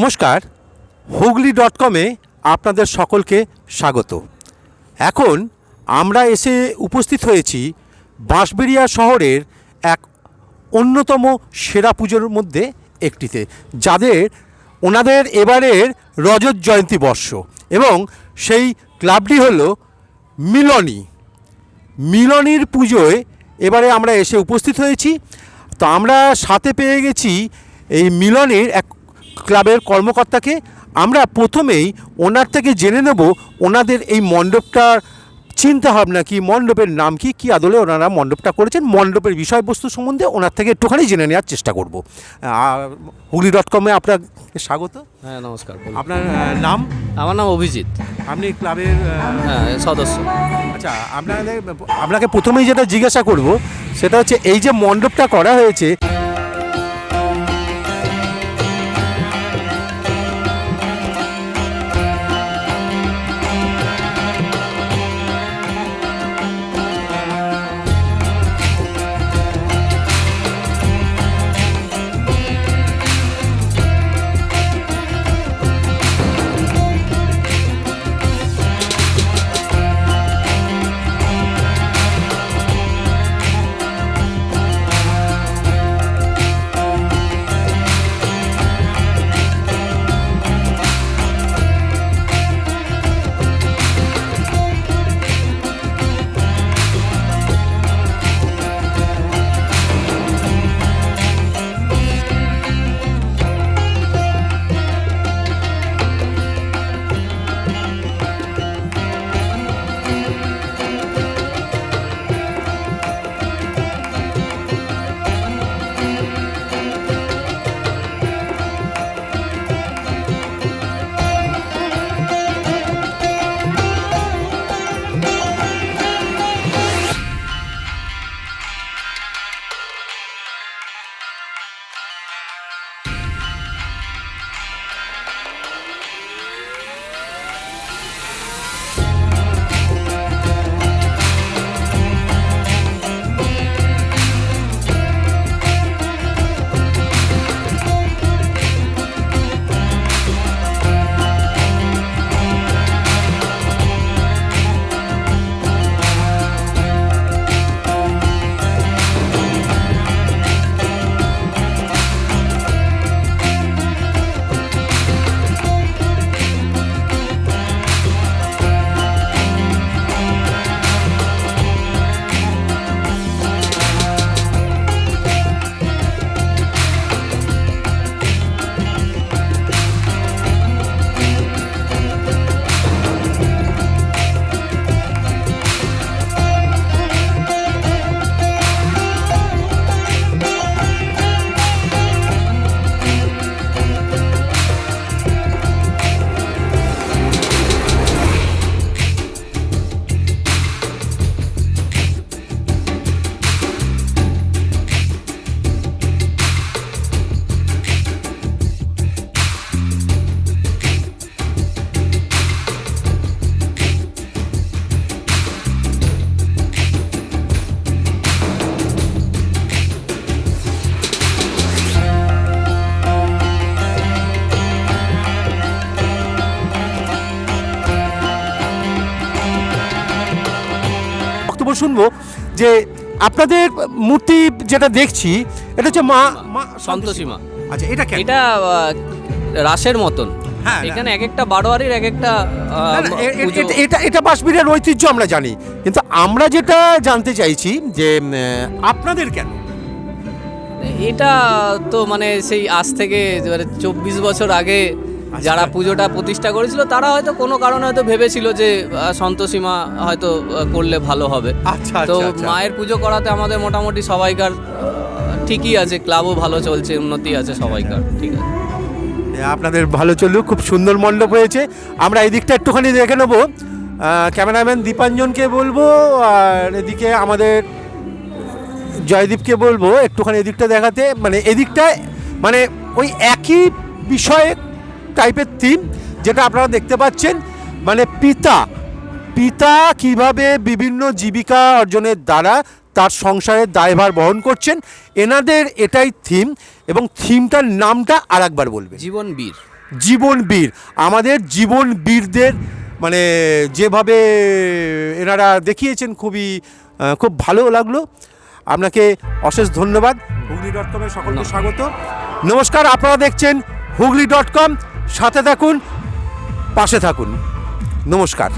নমস্কার, হুগলি ডট কমে আপনাদের সকলকে স্বাগত। এখন আমরা এসে উপস্থিত হয়েছি বাঁশবেড়িয়া শহরের এক অন্যতম সেরা পুজোর মধ্যে একটিতে, যাদের, ওনাদের এবারের রজত জয়ন্তী বর্ষ এবং সেই ক্লাবটি হল মিলনী। মিলনীর পুজোয় এবারে আমরা এসে উপস্থিত হয়েছি। তো আমরা সাথে পেয়ে গেছি এই মিলনের এক ক্লাবের কর্মকর্তাকে আমরা প্রথমেই ওনার থেকে জেনে নেব ওনাদের এই মণ্ডপটার চিন্তা ভাবনা কি মণ্ডপের নাম কি কি আদলে ওনারা মণ্ডপটা করেছেন মণ্ডপের বিষয়বস্তু সম্বন্ধে ওনার থেকে একটুখানি জেনে নেওয়ার চেষ্টা করব। হুগলি ডট কমে আপনাকে স্বাগত। হ্যাঁ নমস্কার আপনার নাম? আমার নাম অভিজিৎ। আপনি ক্লাবের হ্যাঁ সদস্য। আচ্ছা আপনাদের আপনাকে প্রথমেই যেটা জিজ্ঞাসা করব সেটা হচ্ছে এই যে মণ্ডপটা করা হয়েছে বক্তব্য শুনব যে আপনাদের মূর্তি যেটা দেখছি এটা হচ্ছে মা মা সন্তোষীমা আচ্ছা এটা কেন এটা রাসের মতন। হ্যাঁ, এখানে এক একটা বারোয়ারির এক একটা। এটা- এটা এটা ঐতিহ্য আমরা জানি। কিন্তু আমরা যেটা জানতে চাইছি যে আপনাদের কেন? এটা তো মানে সেই আজ থেকে চব্বিশ বছর আগে যারা পুজোটা প্রতিষ্ঠা করেছিল তারা হয়তো কোনো কারণে হয়তো ভেবেছিল যে সন্তোষীমা হয়তো করলে ভালো হবে। আচ্ছা তো আচ্ছা আচ্ছা। মায়ের পুজো করাতে আমাদের মোটামুটি সবাইকার ঠিকই আছে ক্লাবও ভালো চলছে উন্নতি আছে সবাইকার ঠিক আছে। আপনাদের ভালো চলুক খুব সুন্দর মণ্ডপ হয়েছে। আমরা এই দিকটা একটুখানি দেখে নেব। ক্যামেরাম্যান দীপাঞ্জনকে বলব আর এদিকে আমাদের জয়দীপকে বলব একটুখানি এদিকটা দেখাতে। মানে এদিকটায় মানে ওই একই বিষয়ে টাইপের থিম যেটা আপনারা দেখতে পাচ্ছেন মানে পিতা পিতা কীভাবে বিভিন্ন জীবিকা অর্জনের দ্বারা তার সংসারের দায়ভার বহন করছেন এনাদের এটাই থিম এবং থিমটার নামটা আর একবার বলবে জীবন বীর। জীবন বীর। আমাদের জীবন বীরদের মানে যেভাবে এনারা দেখিয়েছেন খুবই খুব ভালো লাগল। আপনাকে অশেষ ধন্যবাদ। হুগলি ডট কমের সকলকে স্বাগত। নমস্কার আপনারা দেখছেন হুগলি ডট কম সাথে থাকুন পাশে থাকুন। নমস্কার।